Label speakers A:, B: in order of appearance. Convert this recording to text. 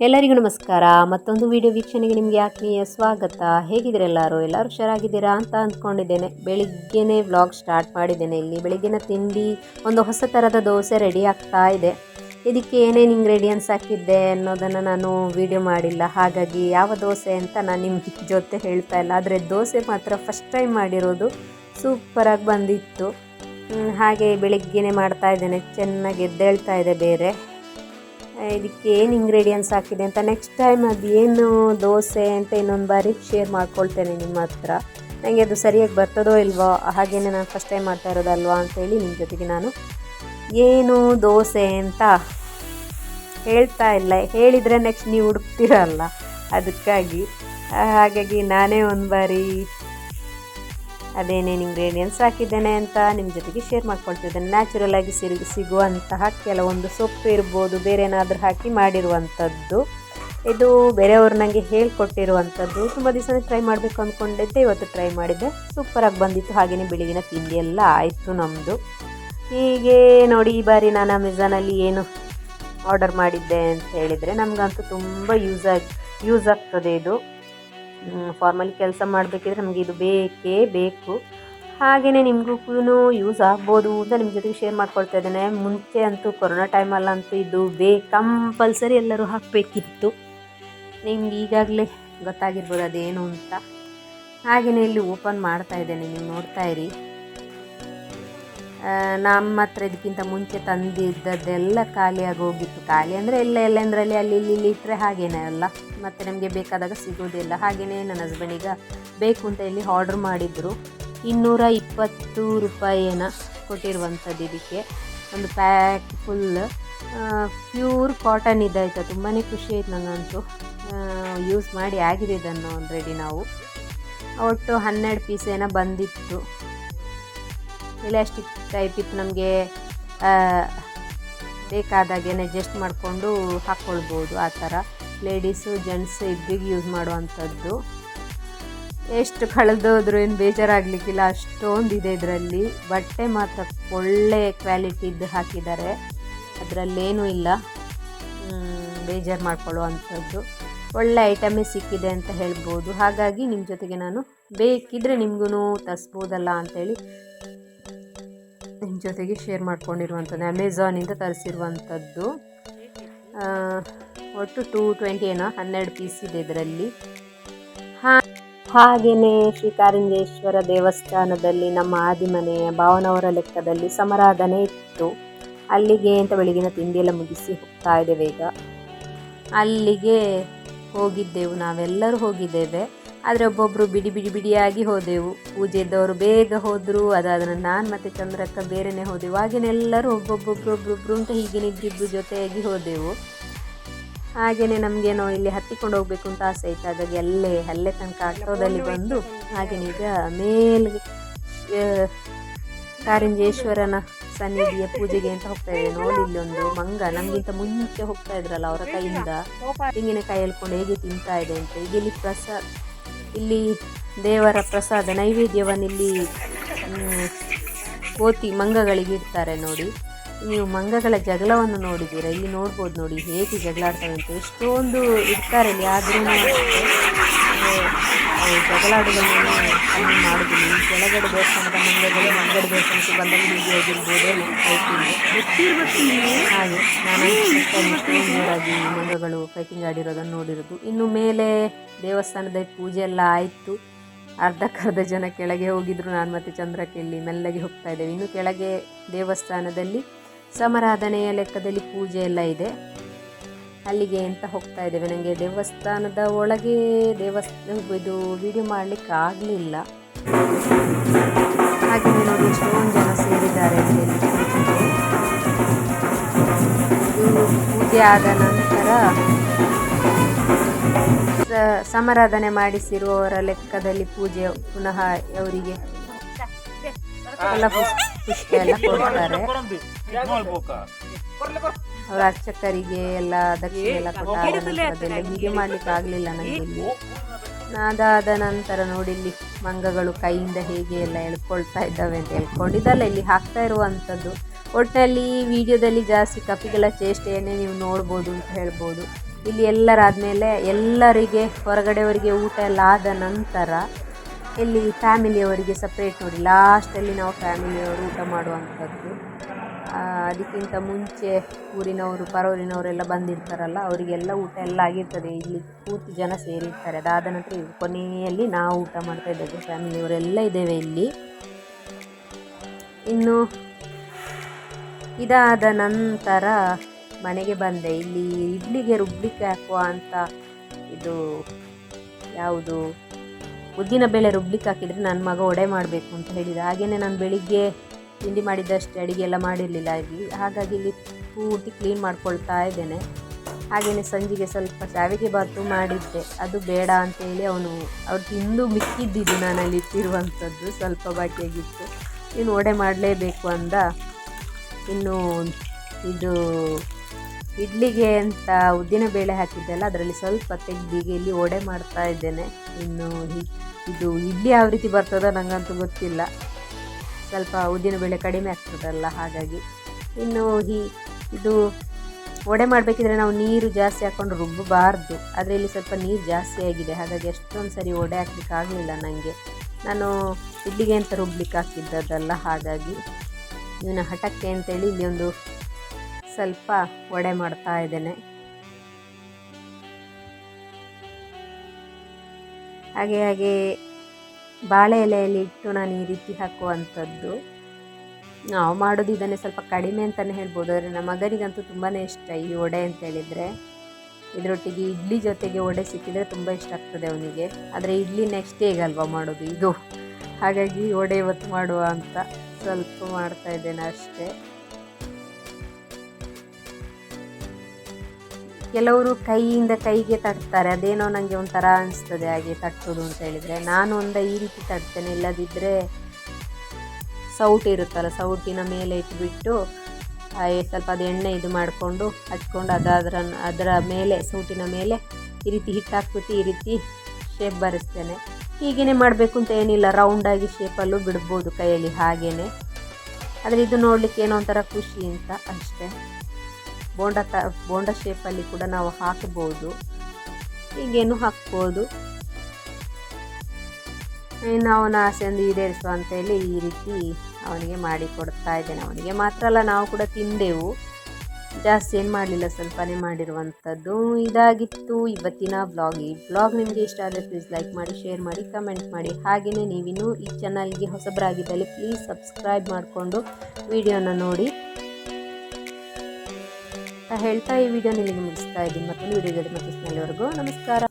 A: ಎಲ್ಲರಿಗೂ ನಮಸ್ಕಾರ. ಮತ್ತೊಂದು ವಿಡಿಯೋ ವೀಕ್ಷಣೆಗೆ ನಿಮಗೆ ಆತ್ಮೀಯ ಸ್ವಾಗತ. ಹೇಗಿದ್ದೀರ ಎಲ್ಲರೂ? ಎಲ್ಲರೂ ಹುಷಾರಾಗಿದ್ದೀರಾ ಅಂತ ಅಂದ್ಕೊಂಡಿದ್ದೇನೆ. ಬೆಳಿಗ್ಗೆನೇ ವ್ಲಾಗ್ ಸ್ಟಾರ್ಟ್ ಮಾಡಿದ್ದೇನೆ. ಇಲ್ಲಿ ಬೆಳಿಗ್ಗೆನ ತಿಂಡಿ, ಒಂದು ಹೊಸ ಥರದ ದೋಸೆ ರೆಡಿ ಆಗ್ತಾ ಇದೆ. ಇದಕ್ಕೆ ಏನೇನು ಇಂಗ್ರೀಡಿಯೆಂಟ್ಸ್ ಹಾಕಿದ್ದೆ ಅನ್ನೋದನ್ನು ನಾನು ವಿಡಿಯೋ ಮಾಡಿಲ್ಲ. ಹಾಗಾಗಿ ಯಾವ ದೋಸೆ ಅಂತ ನಾನು ನಿಮ್ಮ ಜೊತೆ ಹೇಳ್ತಾ ಇಲ್ಲ. ಆದರೆ ದೋಸೆ ಮಾತ್ರ ಫಸ್ಟ್ ಟೈಮ್ ಮಾಡಿರೋದು. ಸೂಪರಾಗಿ ಬಂದಿತ್ತು. ಹಾಗೆ ಬೆಳಿಗ್ಗೆನೇ ಮಾಡ್ತಾ ಇದ್ದೇನೆ. ಚೆನ್ನಾಗಿ ಎದ್ದೇಳ್ತಾ ಇದೆ ಬೇರೆ. ಇದಕ್ಕೆ ಏನು ಇಂಗ್ರೀಡಿಯೆಂಟ್ಸ್ ಹಾಕಿದೆ ಅಂತ ನೆಕ್ಸ್ಟ್ ಟೈಮ್ ಅದು ಏನು ದೋಸೆ ಅಂತ ಇನ್ನೊಂದು ಬಾರಿ ಶೇರ್ ಮಾಡ್ಕೊಳ್ತೇನೆ ನಿಮ್ಮ ಹತ್ರ. ನನಗೆ ಅದು ಸರಿಯಾಗಿ ಬರ್ತದೋ ಇಲ್ವೋ ಹಾಗೇ ನಾನು ಫಸ್ಟ್ ಟೈಮ್ ಮಾಡ್ತಾ ಇರೋದಲ್ವಾ ಅಂತೇಳಿ ನಿಮ್ಮ ಜೊತೆಗೆ ನಾನು ಏನು ದೋಸೆ ಅಂತ ಹೇಳ್ತಾ ಇಲ್ಲ. ಹೇಳಿದರೆ ನೆಕ್ಸ್ಟ್ ನೀವು ಹುಡುಕ್ತಿರಲ್ಲ. ಅದಕ್ಕಾಗಿ, ಹಾಗಾಗಿ ನಾನೇ ಒಂದು ಬಾರಿ ಅದೇನೇನು ಇಂಗ್ರೀಡಿಯೆಂಟ್ಸ್ ಹಾಕಿದ್ದೇನೆ ಅಂತ ನಿಮ್ಮ ಜೊತೆಗೆ ಶೇರ್ ಮಾಡ್ಕೊಳ್ತಿದ್ದೇನೆ ನ್ಯಾಚುರಲ್ ಆಗಿ ಸಿರಿ, ಸಿಗುವಂತಹ ಕೆಲವೊಂದು ಸೊಪ್ಪು ಇರ್ಬೋದು, ಬೇರೆ ಏನಾದರೂ ಹಾಕಿ ಮಾಡಿರುವಂಥದ್ದು ಇದು ಬೇರೆಯವರು ನನಗೆ ಹೇಳ್ಕೊಟ್ಟಿರುವಂಥದ್ದು ತುಂಬ ದಿವಸ ಟ್ರೈ ಮಾಡಬೇಕು ಅಂದ್ಕೊಂಡಿದ್ದೆ ಇವತ್ತು ಟ್ರೈ ಮಾಡಿದ್ದೆ. ಸೂಪರಾಗಿ ಬಂದಿತ್ತು. ಹಾಗೆಯೇ ಬೆಳಗಿನ ತಿಂಡಿ ಎಲ್ಲ ಆಯಿತು ನಮ್ಮದು ಹೀಗೆ ನೋಡಿ ಈ ಬಾರಿ ನಾನು ಅಮೆಝಾನಲ್ಲಿ ಏನು ಆರ್ಡರ್ ಮಾಡಿದ್ದೆ ಅಂತ ಹೇಳಿದರೆ ನಮಗಂತೂ ತುಂಬ ಯೂಸ್ ಆಗಿ ಯೂಸ್ ಆಗ್ತದೆ ಇದು. ಫಾರ್ಮಲಿ ಕೆಲಸ ಮಾಡಬೇಕಿದ್ರೆ ನಮಗೆ ಇದು ಬೇಕೇ ಬೇಕು. ಹಾಗೆಯೇ ನಿಮಗೂ ಯೂಸ್ ಆಗ್ಬೋದು ಅಂತ ನಿಮ್ಮ ಜೊತೆಗೆ ಶೇರ್ ಮಾಡ್ಕೊಳ್ತಾ ಇದ್ದೇನೆ. ಮುಂಚೆ ಅಂತೂ ಕೊರೋನಾ ಟೈಮಲ್ಲಂತೂ ಇದು ಬೇ ಕಂಪಲ್ಸರಿ ಎಲ್ಲರೂ ಹಾಕಬೇಕಿತ್ತು. ನಿಮ್ಗೆ ಈಗಾಗಲೇ ಗೊತ್ತಾಗಿರ್ಬೋದು ಅದೇನು ಅಂತ. ಹಾಗೆಯೇ ಇಲ್ಲಿ ಓಪನ್ ಮಾಡ್ತಾ ಇದ್ದೇನೆ, ನೀವು ನೋಡ್ತಾ ಇರಿ. ನಮ್ಮ ಹತ್ರ ಇದಕ್ಕಿಂತ ಮುಂಚೆ ತಂದಿದ್ದದ್ದೆಲ್ಲ ಖಾಲಿಯಾಗಿ ಹೋಗಿತ್ತು ಖಾಲಿ ಅಂದರೆ ಎಲ್ಲ ಎಲ್ಲೆಂದರಲ್ಲಿ ಅಲ್ಲಿ, ಇಲ್ಲಿ ಇಲ್ಲಿ ಇಟ್ಟರೆ ಹಾಗೇನೇ ಅಲ್ಲ. ಮತ್ತು ನಮಗೆ ಬೇಕಾದಾಗ ಸಿಗೋದಿಲ್ಲ. ಹಾಗೆಯೇ ನನ್ನ ಹಸ್ಬೆಂಡಿಗ ಬೇಕು ಅಂತ ಇಲ್ಲಿ ಆರ್ಡ್ರ್ ಮಾಡಿದ್ರು. ಇನ್ನೂರ ಇಪ್ಪತ್ತು ರೂಪಾಯಿನ ಕೊಟ್ಟಿರುವಂಥದ್ದು ಇದಕ್ಕೆ. ಒಂದು ಪ್ಯಾಕ್ ಫುಲ್ ಪ್ಯೂರ್ ಕಾಟನ್ ಇದಾಯ್ತು ತುಂಬಾ ಖುಷಿ ಆಯ್ತು ನನಗಂತೂ ಯೂಸ್ ಮಾಡಿ ಆಗಿದೆ ಇದನ್ನು ಆಲ್ರೆಡಿ ನಾವು. ಒಟ್ಟು ಹನ್ನೆರಡು ಪೀಸ್ ಏನೋ ಬಂದಿತ್ತು. ಎಲಾಸ್ಟಿಕ್ ಟೈಪ್ ಇತ್ತು ನಮಗೆ ಬೇಕಾದಾಗೆ ಅಡ್ಜಸ್ಟ್ ಮಾಡಿಕೊಂಡು ಹಾಕ್ಕೊಳ್ಬೋದು ಆ ಥರ. ಲೇಡೀಸು ಜೆಂಟ್ಸ್ ಇಬ್ಬರಿಗೆ ಯೂಸ್ ಮಾಡುವಂಥದ್ದು. ಎಷ್ಟು ಕಳೆದೋದ್ರೂ ಏನು ಬೇಜಾರಾಗಲಿಕ್ಕಿಲ್ಲ, ಅಷ್ಟೊಂದು ಇದೆ ಇದರಲ್ಲಿ. ಬಟ್ಟೆ ಮಾತ್ರ ಒಳ್ಳೆ ಕ್ವಾಲಿಟಿದ್ದು ಹಾಕಿದ್ದಾರೆ. ಅದರಲ್ಲೇನೂ ಇಲ್ಲ. ಬೇಜಾರು ಮಾಡ್ಕೊಳ್ಳುವಂಥದ್ದು. ಒಳ್ಳೆ ಐಟಮೇ ಸಿಕ್ಕಿದೆ ಅಂತ ಹೇಳ್ಬೋದು. ಹಾಗಾಗಿ ನಿಮ್ಮ ಜೊತೆಗೆ ನಾನು ಬೇಕಿದ್ರೆ ನಿಮಗೂ ತರಿಸ್ಬೋದಲ್ಲ ಅಂಥೇಳಿ ನಿಮ್ಮ ಜೊತೆಗೆ ಶೇರ್ ಮಾಡ್ಕೊಂಡಿರುವಂಥದ್ದು ಅಮೆಝಾನಿಂದ ತರಿಸಿರುವಂಥದ್ದು. ಒಟ್ಟು ಟೂ ಟ್ವೆಂಟಿ ಏನೋ, ಹನ್ನೆರಡು ಪೀಸ್ ಇದೆ ಇದರಲ್ಲಿ. ಹಾ ಹಾಗೆಯೇ ಶ್ರೀ ಕಾರಿಂಜೇಶ್ವರ ದೇವಸ್ಥಾನದಲ್ಲಿ ನಮ್ಮ ಆದಿಮನೆಯ ಭಾವನವರ ಲೆಕ್ಕದಲ್ಲಿ ಸಮರಾಧನೆ ಇತ್ತು. ಅಲ್ಲಿಗೆ ಅಂತ ಬೆಳಗಿನ ತಿಂಡಿ ಎಲ್ಲ ಮುಗಿಸಿ ಹೋಗ್ತಾ ಇದ್ದೇವೆ ಈಗ. ಅಲ್ಲಿಗೆ ಹೋಗಿದ್ದೆವು, ನಾವೆಲ್ಲರೂ ಹೋಗಿದ್ದೇವೆ. ಆದರೆ ಒಬ್ಬೊಬ್ಬರು ಬಿಡಿ ಬಿಡಿ ಬಿಡಿಯಾಗಿ ಹೋದೆವು. ಪೂಜೆ ಇದ್ದವರು ಬೇಗ ಹೋದರು ಅದಾದ ನಾನು ಮತ್ತು ಚಂದ್ರಕ್ಕ ಬೇರೆನೇ ಹೋದೆವು. ಹಾಗೇನೆಲ್ಲರೂ ಒಬ್ಬೊಬ್ಬೊಬ್ರು ಒಬ್ಬೊಬ್ರು ಅಂತ ಹೀಗೆ ಇಬ್ಬರಿಬ್ಬರು ಜೊತೆಯಾಗಿ ಹೋದೆವು. ಹಾಗೆಯೇ ನಮಗೇನೋ ಇಲ್ಲಿ ಹತ್ತಿಕೊಂಡು ಹೋಗಬೇಕು ಅಂತ ಆಸೆ ಇತ್ತು. ಹಾಗಾಗಿ ಅಲ್ಲೇ ಅಲ್ಲೇ ತನಕ ಆಟೋದಲ್ಲಿ ಬಂದು ಹಾಗೆಯೇ ಈಗ ಮೇಲ್ಗೆ ಕಾರಂಜೇಶ್ವರನ ಸನ್ನಿಧಿಯ ಪೂಜೆಗೆ ಅಂತ ಹೋಗ್ತಾ ಇದ್ದೇವೆ. ನೋಡಿ ಇಲ್ಲಿ ಒಂದು ಮಂಗ. ನಮಗಿಂತ ಮುಂಚೆ ಹೋಗ್ತಾ ಇದ್ರಲ್ಲ ಅವರ ಕೈಯಿಂದ. ತೆಂಗಿನಕಾಯಿ ಹೇಳ್ಕೊಂಡು ಹೇಗೆ ತಿಂತಾ ಇದೆ ಅಂತ. ಈಗ ಇಲ್ಲಿ ಪ್ರಸಾದ ಇಲ್ಲಿ ದೇವರ ಪ್ರಸಾದ ನೈವೇದ್ಯವನ್ನು ಇಲ್ಲಿ ಮ್, ಕೋತಿ ಮಂಗಗಳಿಗೆ ಇಡ್ತಾರೆ ನೋಡಿ. ನೀವು ಮಂಗಗಳ ಜಗಳವನ್ನು ನೋಡಿದ್ದೀರಾ? ಇಲ್ಲಿ ನೋಡ್ಬೋದು ನೋಡಿ ಹೇಗೆ ಜಗಳ ಆಡ್ತವೆ ಅಂತ. ಎಷ್ಟೊಂದು ಇಡ್ತಾರೆ ಇಲ್ಲಿ. ಆದ್ರೂ ಜಗಳಾಡುವುದನ್ನು ಕಮ್ಮಿ ಮಾಡಿದ್ದೀನಿ ಕೆಳಗಡೆ ದೇವಸ್ಥಾನದ ಮಂಗಗಳು ಮಂಗಡೆ ದೇವಸ್ಥಾನಕ್ಕೆ ಬಂದಾಗ ಹೀಗೆ ಹೋಗಿರ್ಬೋದು ಹಾಗೆ ನಾನು ಜೋರಾಗಿ ಮಂಗಗಳು ಫೈಟಿಂಗ್ ಆಡಿರೋದನ್ನು ನೋಡಿರೋದು. ಇನ್ನು ಮೇಲೆ ದೇವಸ್ಥಾನದ ಪೂಜೆ ಎಲ್ಲ ಆಯಿತು. ಅರ್ಧಕ್ಕರ್ಧ ಜನ ಕೆಳಗೆ ಹೋಗಿದ್ರು. ನಾನು ಮತ್ತೆ ಚಂದ್ರಕೆಲ್ಲಿ ಮೆಲ್ಲಗೆ ಹೋಗ್ತಾ ಇದ್ದೇವೆ. ಇನ್ನು ಕೆಳಗೆ ದೇವಸ್ಥಾನದಲ್ಲಿ ಸಮರಾಧನೆಯ ಲೆಕ್ಕದಲ್ಲಿ ಪೂಜೆ ಎಲ್ಲ ಇದೆ. ಅಲ್ಲಿಗೆ ಅಂತ ಹೋಗ್ತಾ ಇದ್ದೇವೆ ನನಗೆ ದೇವಸ್ಥಾನದ ಒಳಗೆ ದೇವಸ್ಥಾನ ಇದು ವಿಡಿಯೋ ಮಾಡಲಿಕ್ಕೆ ಆಗಲಿಲ್ಲ ಹಾಗೆ ನೋಡಿ ಎಷ್ಟೊಂದು ಜನ ಸೇರಿದ್ದಾರೆ. ಇದು ಪೂಜೆ ಆದ ನಂತರ ಸಮಾರಾಧನೆ ಮಾಡಿಸಿರುವವರ ಲೆಕ್ಕದಲ್ಲಿ ಪೂಜೆ ಪುನಃ ಅವರಿಗೆ ಎಲ್ಲ ಪುಷ್ಪ ಎಲ್ಲ ಕೊಡ್ತಾರೆ ಅವರ ಅರ್ಚಕರಿಗೆ ಎಲ್ಲ ದಕ್ಷಿಣ ಎಲ್ಲ ಅದೆಲ್ಲ ಹೀಗೆ ಮಾಡ್ಲಿಕ್ಕೆ ಆಗಲಿಲ್ಲ ನನಗೆ ಅದಾದ ನಂತರ ನೋಡಿ ಇಲ್ಲಿ ಮಂಗಗಳು ಕೈಯಿಂದ ಹೇಗೆ ಎಲ್ಲ ಎಳ್ಕೊಳ್ತಾ ಇದ್ದಾವೆ ಅಂತ ಹೇಳ್ಕೊಂಡಿದ್ದಲ್ಲ ಇಲ್ಲಿ ಹಾಕ್ತಾ ಇರುವಂಥದ್ದು. ಒಟ್ಟಿನಲ್ಲಿ ಈ ವಿಡಿಯೋದಲ್ಲಿ ಜಾಸ್ತಿ ಕಪಿಗಳ ಚೇಷ್ಟೆಯನ್ನೇ ನೀವು ನೋಡ್ಬೋದು ಅಂತ ಹೇಳ್ಬೋದು. ಇಲ್ಲಿ ಎಲ್ಲರಾದಮೇಲೆ ಎಲ್ಲರಿಗೆ ಹೊರಗಡೆಯವರಿಗೆ ಊಟ ಎಲ್ಲ ಆದ ನಂತರ ಇಲ್ಲಿ ಫ್ಯಾಮಿಲಿಯವರಿಗೆ ಸಪ್ರೇಟ್ ನೋಡಿ ಲಾಸ್ಟಲ್ಲಿ ನಾವು ಫ್ಯಾಮಿಲಿಯವರು ಊಟ ಮಾಡುವಂಥದ್ದು. ಅದಕ್ಕಿಂತ ಮುಂಚೆ ಊರಿನವರು ಪರವೂರಿನವರೆಲ್ಲ ಬಂದಿರ್ತಾರಲ್ಲ, ಅವರಿಗೆಲ್ಲ ಊಟ ಎಲ್ಲ ಆಗಿರ್ತದೆ. ಇಲ್ಲಿ ಪೂರ್ತಿ ಜನ ಸೇರಿರ್ತಾರೆ. ಅದಾದ ನಂತರ ಕೊನೆಯಲ್ಲಿ ನಾವು ಊಟ ಮಾಡ್ತಾ ಇದ್ದೇವೆ ಫ್ಯಾಮಿಲಿಯವರೆಲ್ಲ ಇದ್ದೇವೆ ಇಲ್ಲಿ. ಇನ್ನು ಇದಾದ ನಂತರ ಮನೆಗೆ ಬಂದೆ. ಇಲ್ಲಿ ಇಡ್ಲಿಗೆ ರುಬ್ಲಿಕ್ಕೆ ಹಾಕುವ ಅಂತ ಇದು ಯಾವುದು? ಉದ್ದಿನ ಬೇಳೆ ರುಬ್ಲಿಕ್ಕೆ ಹಾಕಿದರೆ ನನ್ನ ಮಗ ಒಡೆ ಮಾಡಬೇಕು ಅಂತ ಹೇಳಿದ. ಹಾಗೆಯೇ ನಾನು ಬೆಳಿಗ್ಗೆ ತಿಂಡಿ ಮಾಡಿದ್ದಷ್ಟೇ ಅಡುಗೆ ಎಲ್ಲ ಮಾಡಿರಲಿಲ್ಲ ಇಲ್ಲಿ. ಹಾಗಾಗಿ ಇಲ್ಲಿ ಪೂರ್ತಿ ಕ್ಲೀನ್ ಮಾಡ್ಕೊಳ್ತಾ ಇದ್ದೇನೆ. ಹಾಗೆಯೇ ಸಂಜೆಗೆ ಸ್ವಲ್ಪ ಶಾವಿಗೆ ಬಾತು ಮಾಡಿದ್ದೆ. ಅದು ಬೇಡ ಅಂತೇಳಿ ಅವನು, ಅವ್ರು ತಿಂದು ಮಿಕ್ಕಿದ್ದಿದ್ದು ನಾನು ಅಲ್ಲಿ ಇಟ್ಟಿರುವಂಥದ್ದು ಸ್ವಲ್ಪ ಬಾಕಿಯಾಗಿತ್ತು. ಇನ್ನು ಒಡೆ ಮಾಡಲೇಬೇಕು ಅಂದ. ಇನ್ನು ಇದು ಇಡ್ಲಿಗೆ ಅಂತ ಉದ್ದಿನ ಬೇಳೆ ಹಾಕಿದ್ದೆಲ್ಲ, ಅದರಲ್ಲಿ ಸ್ವಲ್ಪ ತೆಗ್ದಿಗೆ ಇಲ್ಲಿ ಒಡೆ ಮಾಡ್ತಾ ಇದ್ದೇನೆ. ಇನ್ನು ಇದು ಇಡ್ಲಿ ಯಾವ ರೀತಿ ಬರ್ತದೋ ನನಗಂತೂ ಗೊತ್ತಿಲ್ಲ. ಸ್ವಲ್ಪ ಉದ್ದಿನ ಬೇಳೆ ಕಡಿಮೆ ಆಗ್ತದಲ್ಲ, ಹಾಗಾಗಿ. ಇನ್ನು ಈ ಇದು ಒಡೆ ಮಾಡಬೇಕಿದ್ರೆ ನಾವು ನೀರು ಜಾಸ್ತಿ ಹಾಕ್ಕೊಂಡು ರುಬ್ಬಬಾರ್ದು. ಆದರೆ ಇಲ್ಲಿ ಸ್ವಲ್ಪ ನೀರು ಜಾಸ್ತಿ ಆಗಿದೆ, ಹಾಗಾಗಿ ಎಷ್ಟೊಂದು ಸರಿ ಒಡೆ ಹಾಕ್ಲಿಕ್ಕೆ ಆಗಲಿಲ್ಲ ನನಗೆ ನಾನು ಇಡ್ಲಿಗೆ ಅಂತ ರುಬ್ಲಿಕ್ಕೆ ಹಾಕಿದ್ದದಲ್ಲ, ಹಾಗಾಗಿ ಇವನ ಹಠಕ್ಕೆ ಅಂತೇಳಿ ಇಲ್ಲಿ ಒಂದು ಸ್ವಲ್ಪ ಒಡೆ ಮಾಡ್ತಾ ಇದ್ದೇನೆ. ಹಾಗೆ ಹಾಗೆ ಬಾಳೆ ಎಲೆಯಲ್ಲಿ ಇಟ್ಟು ನಾನು ಈ ರೀತಿ ಹಾಕುವಂಥದ್ದು. ನಾವು ಮಾಡೋದು ಇದನ್ನೇ ಸ್ವಲ್ಪ ಕಡಿಮೆ ಅಂತಲೇ ಹೇಳ್ಬೋದು, ಆದರೆ ನಮ್ಮ ಮಗನಿಗಂತೂ ತುಂಬಾ ಇಷ್ಟ ಈ ವಡೆ ಅಂತ ಹೇಳಿದರೆ. ಇದರೊಟ್ಟಿಗೆ ಇಡ್ಲಿ ಜೊತೆಗೆ ವಡೆ ಸಿಕ್ಕಿದರೆ ತುಂಬ ಇಷ್ಟ ಆಗ್ತದೆ ಅವನಿಗೆ. ಆದರೆ ಇಡ್ಲಿ ನೆಕ್ಸ್ಟ್ ಹೇಗಲ್ವಾ ಮಾಡೋದು ಇದು? ಹಾಗಾಗಿ ವಡೆ ಇವತ್ತು ಮಾಡುವ ಅಂತ ಸ್ವಲ್ಪ ಮಾಡ್ತಾ ಇದ್ದೇನೆ ಅಷ್ಟೇ. ಕೆಲವರು ಕೈಯಿಂದ ಕೈಗೆ ತಟ್ತಾರೆ. ಅದೇನೋ ನನಗೆ ಒಂಥರ ಅನಿಸ್ತದೆ, ಹಾಗೆ ತಟ್ಟೋದು ಅಂತ ಹೇಳಿದರೆ. ನಾನು ಒಂದು ಈ ರೀತಿ ತಟ್ತೇನೆ. ಇಲ್ಲದಿದ್ದರೆ ಸೌಟ್ ಇರುತ್ತಲ್ಲ, ಸೌಟಿನ ಮೇಲೆ ಇಟ್ಬಿಟ್ಟು ಸ್ವಲ್ಪ ಅದು ಎಣ್ಣೆ ಇದು ಮಾಡಿಕೊಂಡು ಹಚ್ಕೊಂಡು ಅದಾದ್ರ ಅದರ ಮೇಲೆ, ಸೌಟಿನ ಮೇಲೆ ಈ ರೀತಿ ಹಿಟ್ಟು ಹಾಕ್ಬಿಟ್ಟು ಈ ರೀತಿ ಶೇಪ್ ಬರೆಸ್ತೇನೆ. ಹೀಗೇ ಮಾಡಬೇಕು ಅಂತ ಏನಿಲ್ಲ. ರೌಂಡಾಗಿ ಶೇಪಲ್ಲೂ ಬಿಡ್ಬೋದು ಕೈಯಲ್ಲಿ ಹಾಗೇ ಆದರೆ ಇದು ನೋಡಲಿಕ್ಕೆ ಏನೋ ಒಂಥರ ಖುಷಿ ಅಂತ ಅಷ್ಟೇ. ಬೋಂಡ ತ, ಬೋಂಡ ಶೇಪಲ್ಲಿ ಕೂಡ ನಾವು ಹಾಕ್ಬೋದು ಹೀಗೇನು ಹಾಕ್ಬೋದು. ಅವನ ಈಡೇರಿಸು ಈಡೇರಿಸುವ ಅಂತೇಳಿ ಈ ರೀತಿ ಅವನಿಗೆ ಮಾಡಿ ಕೊಡ್ತಾ ಇದ್ದೇನೆ. ಅವನಿಗೆ ಮಾತ್ರ ಅಲ್ಲ, ನಾವು ಕೂಡ ತಿಂದೆವು. ಜಾಸ್ತಿ ಏನು ಮಾಡಲಿಲ್ಲ, ಸ್ವಲ್ಪನೇ ಮಾಡಿರುವಂಥದ್ದು. ಇದಾಗಿತ್ತು ಇವತ್ತಿನ ಬ್ಲಾಗ್ ಈ ಬ್ಲಾಗ್ ನಿಮಗೆ ಇಷ್ಟ ಆದರೆ ಪ್ಲೀಸ್ ಲೈಕ್ ಮಾಡಿ ಶೇರ್ ಮಾಡಿ ಕಮೆಂಟ್ ಮಾಡಿ. ಹಾಗೆಯೇ ನೀವಿನ್ನೂ ಈ ಚಾನಲ್ಗೆ ಹೊಸಬರಾಗಿದ್ದಲ್ಲಿ ಪ್ಲೀಸ್ ಸಬ್ಸ್ಕ್ರೈಬ್ ಮಾಡಿಕೊಂಡು ವಿಡಿಯೋನ ನೋಡಿ. ಹೇಳ್ತಾ ಈ ವಿಡಿಯೋ ನಿಮಗೆ ಮುಗಿಸ್ತಾ ಇದ್ದೀನಿ. ಮತ್ತೊಂದು ವಿಡಿಯೋದಲ್ಲಿ ಮತ್ತೆ ಸ್ಮೆಲ್ವರೆಗೂ ನಮಸ್ಕಾರ.